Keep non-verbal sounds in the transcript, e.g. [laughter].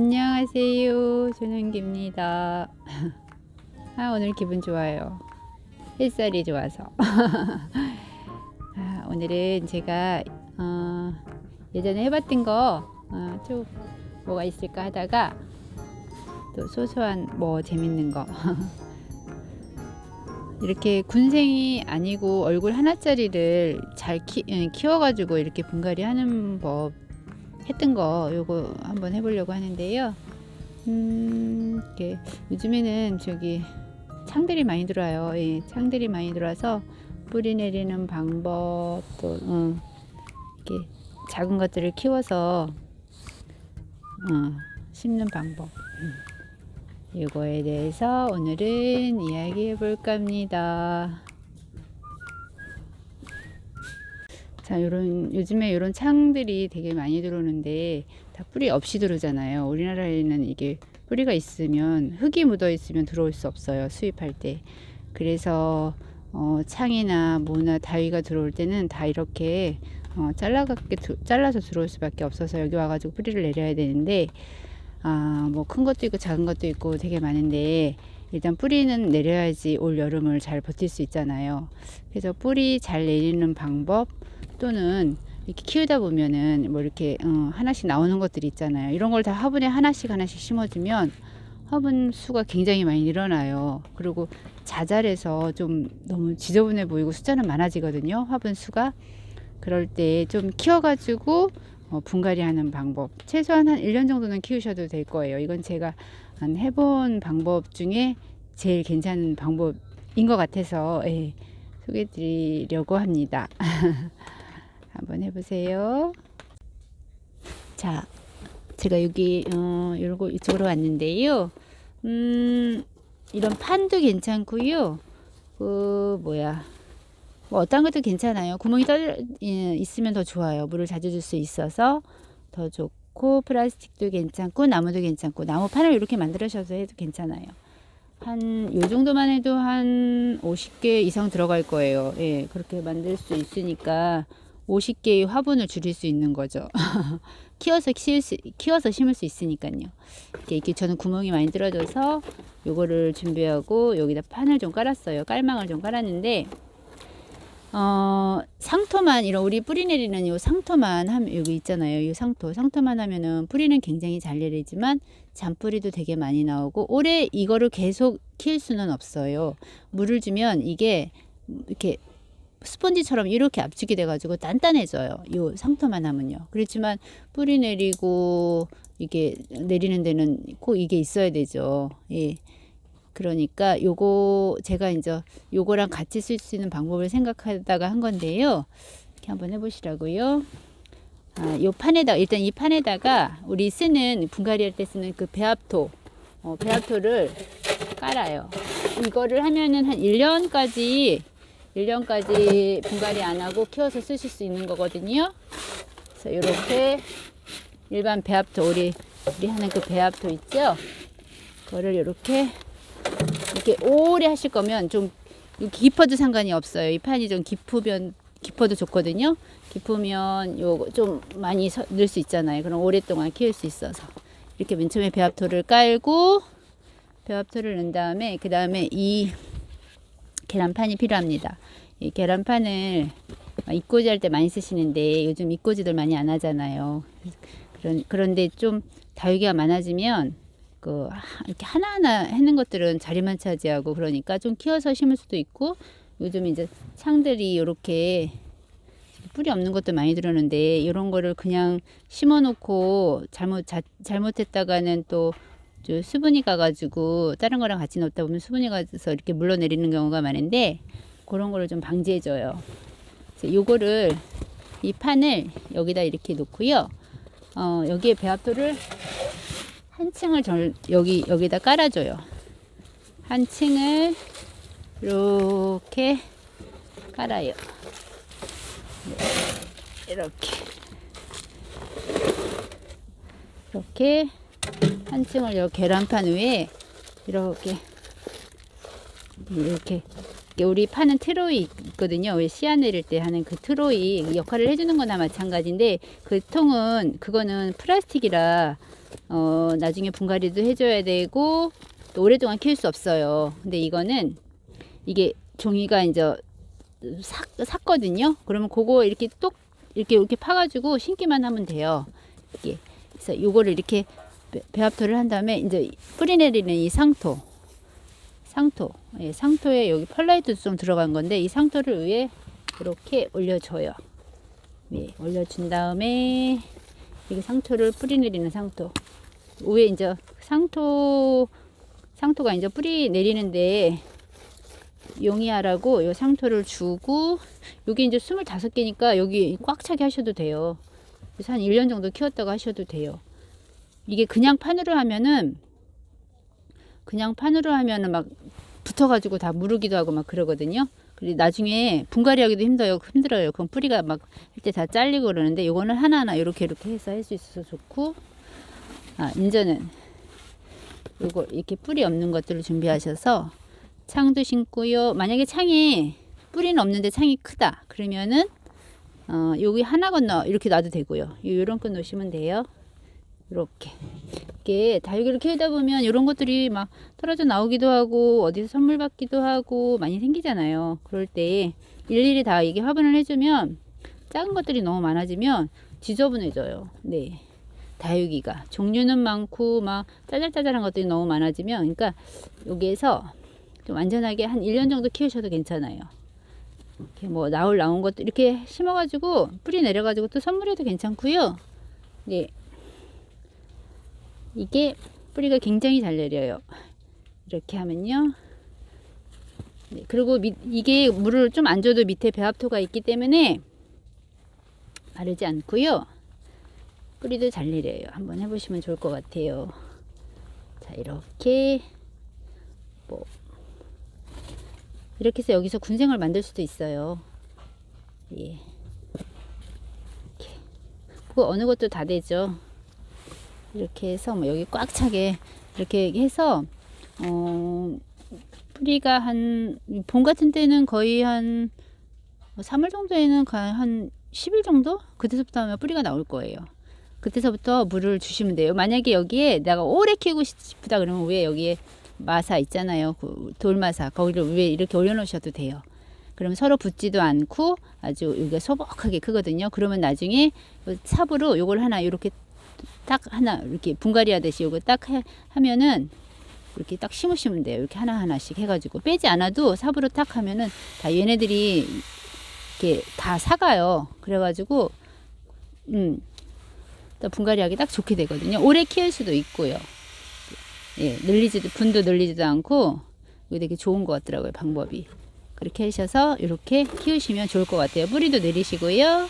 안녕하세요. 조는기입니다. [laughs] 아, 오늘 기분 좋아요. 햇살이 좋아서. [laughs] 아, 오늘은 제가 어, 예전에 해봤던 거, 어, 좀 뭐가 있을까 하다가 또 소소한 뭐 재밌는 거. [laughs] 이렇게 군생이 아니고 얼굴 하나짜리를 잘 키, 예, 키워가지고 이렇게 분갈이 하는 법 했던 거 요거 한번 해보려고 하는데요. 음, 이렇게 요즘에는 저기 창들이 많이 들어와요. 예, 창들이 많이 들어와서 뿌리 내리는 방법 또 어, 이렇게 작은 것들을 키워서 어, 심는 방법. 음. 이거에 대해서 오늘은 이야기해 볼까 합니다. 자, 요런 요즘에 요런 창들이 되게 많이 들어오는데 다 뿌리 없이 들어오잖아요. 우리나라에는 이게 뿌리가 있으면 흙이 묻어 있으면 들어올 수 없어요. 수입할 때. 그래서 어, 창이나 모나 다위가 들어올 때는 다 이렇게 어, 잘라갖게 두- 잘라서 들어올 수밖에 없어서 여기 와가지고 뿌리를 내려야 되는데 아, 뭐 큰 것도 있고 작은 것도 있고 되게 많은데 일단 뿌리는 내려야지 올 여름을 잘 버틸 수 있잖아요. 그래서 뿌리 잘 내리는 방법 또는 이렇게 키우다 보면은 뭐 이렇게 어, 하나씩 나오는 것들이 있잖아요. 이런 걸 다 화분에 하나씩 하나씩 심어주면 화분 수가 굉장히 많이 늘어나요. 그리고 자잘해서 좀 너무 지저분해 보이고 숫자는 많아지거든요. 화분 수가 그럴 때 좀 키워가지고 어, 분갈이 하는 방법. 최소한 한 1년 정도는 키우셔도 될 거예요. 이건 제가 한 해본 방법 중에 제일 괜찮은 방법인 것 같아서 예, 소개해 드리려고 합니다. [laughs] 한번 해보세요. 자, 제가 여기, 어, 요거 이쪽으로 왔는데요. 음, 이런 판도 괜찮고요. 그, 뭐야. 뭐 어떤 것도 괜찮아요. 구멍이 떠 예, 있으면 더 좋아요. 물을 자주 줄 수 있어서 더 좋고 플라스틱도 괜찮고 나무도 괜찮고 나무 판을 이렇게 만들으셔서 해도 괜찮아요. 한 요 정도만 해도 한 50개 이상 들어갈 거예요. 예, 그렇게 만들 수 있으니까 50개의 화분을 줄일 수 있는 거죠. [laughs] 키워서 키울 수, 키워서 심을 수 있으니까요. 이렇게, 이렇게 저는 구멍이 많이 들어져서 요거를 준비하고 여기다 판을 좀 깔았어요. 깔망을 좀 깔았는데 어, 상토만 이런 우리 뿌리 내리는 요 상토만 하면 여기 있잖아요. 이 상토. 상토만 하면은 뿌리는 굉장히 잘 내리지만 잔뿌리도 되게 많이 나오고 올해 이거를 계속 키울 수는 없어요. 물을 주면 이게 이렇게 스펀지처럼 이렇게 압축이 돼가지고 단단해져요. 요 상토만 하면요. 그렇지만 뿌리 내리고 이게 내리는 데는 꼭 이게 있어야 되죠. 예. 그러니까 요거 제가 이제 요거랑 같이 쓸 수 있는 방법을 생각하다가 한 건데요. 이렇게 한번 해보시라고요. 아, 요 판에다 일단 이 판에다가 우리 쓰는 분갈이 할 때 쓰는 그 배합토, 어, 배합토를 깔아요. 이거를 하면은 한 1년까지 1년까지 분갈이 안 하고 키워서 쓰실 수 있는 거거든요. 그래서 이렇게 일반 배합토 우리 우리 하는 그 배합토 있죠? 그거를 이렇게 이렇게 오래 하실 거면 좀 깊어도 상관이 없어요. 이 판이 좀 깊으면 깊어도 좋거든요. 깊으면 요거 좀 많이 서- 넣을 수 있잖아요. 그럼 오랫동안 키울 수 있어서 이렇게 맨 처음에 배합토를 깔고 배합토를 넣은 다음에 그 다음에 이 계란판이 필요합니다. 이 계란판을 입꼬지 할 때 많이 쓰시는데 요즘 입꼬지들 많이 안 하잖아요. 그런 그런데 좀 다육이가 많아지면 그 하- 이렇게 하나하나 해는 것들은 자리만 차지하고 그러니까 좀 키워서 심을 수도 있고 요즘 이제 창들이 이렇게 뿌리 없는 것도 많이 들어오는데 이런 거를 그냥 심어 놓고 잘못 자, 잘못했다가는 또저 수분이 가가지고 다른 거랑 같이 넣다 보면 수분이 가서 이렇게 물러내리는 경우가 많은데 그런 거를 좀 방지해줘요. 요거를 이 판을 여기다 이렇게 놓고요. 어, 여기에 배합토를 한 층을 절, 여기 여기다 깔아줘요. 한 층을 이렇게 깔아요. 이렇게 이렇게 한 층을 요 계란판 위에 이렇게 이렇게 우리 파는 트로이 있거든요. 왜 씨앗 내릴 때 하는 그 트로이 역할을 해주는 거나 마찬가지인데 그 통은 그거는 플라스틱이라 어 나중에 분갈이도 해줘야 되고 또 오랫동안 키울 수 없어요. 근데 이거는 이게 종이가 이제 샀, 샀거든요. 그러면 그거 이렇게 똑 이렇게 이렇게 파가지고 심기만 하면 돼요. 이게 그래서 요거를 이렇게 배- 배합토를 한 다음에 이제 뿌리 내리는 이 상토 상토 예, 상토에 여기 펄라이트 좀 들어간 건데 이 상토를 위에 이렇게 올려줘요. 예, 올려준 다음에 이게 상토를 뿌리 내리는 상토 위에 이제 상토 상토가 이제 뿌리 내리는데 용이하라고 요 상토를 주고 여기 이제 25개니까 여기 꽉 차게 하셔도 돼요. 그래서 한 1년 정도 키웠다가 하셔도 돼요. 이게 그냥 판으로 하면은 그냥 판으로 하면은 막 붙어가지고 다 무르기도 하고 막 그러거든요. 그리고 나중에 분갈이 하기도 힘들어요. 힘들어요. 그럼 뿌리가 막 할 때 다 잘리고 그러는데 요거는 하나하나 이렇게 이렇게 해서 할 수 있어서 좋고 아 인제는 요거 이렇게 뿌리 없는 것들을 준비하셔서 창도 심고요. 만약에 창에 뿌리는 없는데 창이 크다. 그러면은 어, 여기 하나 건너 이렇게 놔도 되고요. 요런 거 놓으시면 돼요. 이렇게 이게 다육이를 키우다 보면 이런 것들이 막 떨어져 나오기도 하고 어디서 선물 받기도 하고 많이 생기잖아요. 그럴 때 일일이 다 이게 화분을 해주면 작은 것들이 너무 많아지면 지저분해져요. 네. 다육이가 종류는 많고 막 짜잘짜잘한 것들이 너무 많아지면 그러니까 여기에서 좀 안전하게 한 1년 정도 키우셔도 괜찮아요. 이렇게 뭐 나올 나온 것도 이렇게 심어가지고 뿌리 내려가지고 또 선물해도 괜찮고요. 네. 이게 뿌리가 굉장히 잘 내려요. 이렇게 하면요. 네, 그리고 밑, 이게 물을 좀 안 줘도 밑에 배합토가 있기 때문에 마르지 않고요. 뿌리도 잘 내려요. 한번 해보시면 좋을 것 같아요. 자, 이렇게 뭐 이렇게 해서 여기서 군생을 만들 수도 있어요. 예. 이렇게. 뭐 어느 것도 다 되죠. 이렇게 해서 뭐 여기 꽉 차게 이렇게 해서 어 뿌리가 한 봄 같은 때는 거의 한 3월 정도에는 가- 한 10일 정도 그때서부터 하면 뿌리가 나올 거예요. 그때서부터 물을 주시면 돼요. 만약에 여기에 내가 오래 키우고 싶다 그러면 위에 여기에 마사 있잖아요. 그 돌마사 거기를 위에 이렇게 올려놓으셔도 돼요. 그러면 서로 붙지도 않고 아주 여기가 소복하게 크거든요. 그러면 나중에 요 삽으로 요걸 하나 이렇게 딱 하나 이렇게 분갈이 하듯이 요거 딱 해, 하면은 이렇게 딱 심으시면 돼요. 이렇게 하나 하나씩 해가지고 빼지 않아도 삽으로 딱 하면은 다 얘네들이 이렇게 다 사가요. 그래가지고 음. 또 분갈이 하기 딱 좋게 되거든요. 오래 키울 수도 있고요. 예, 늘리지도 분도 늘리지도 않고 이게 되게 좋은 것 같더라고요 방법이 그렇게 하셔서 이렇게 키우시면 좋을 것 같아요 뿌리도 내리시고요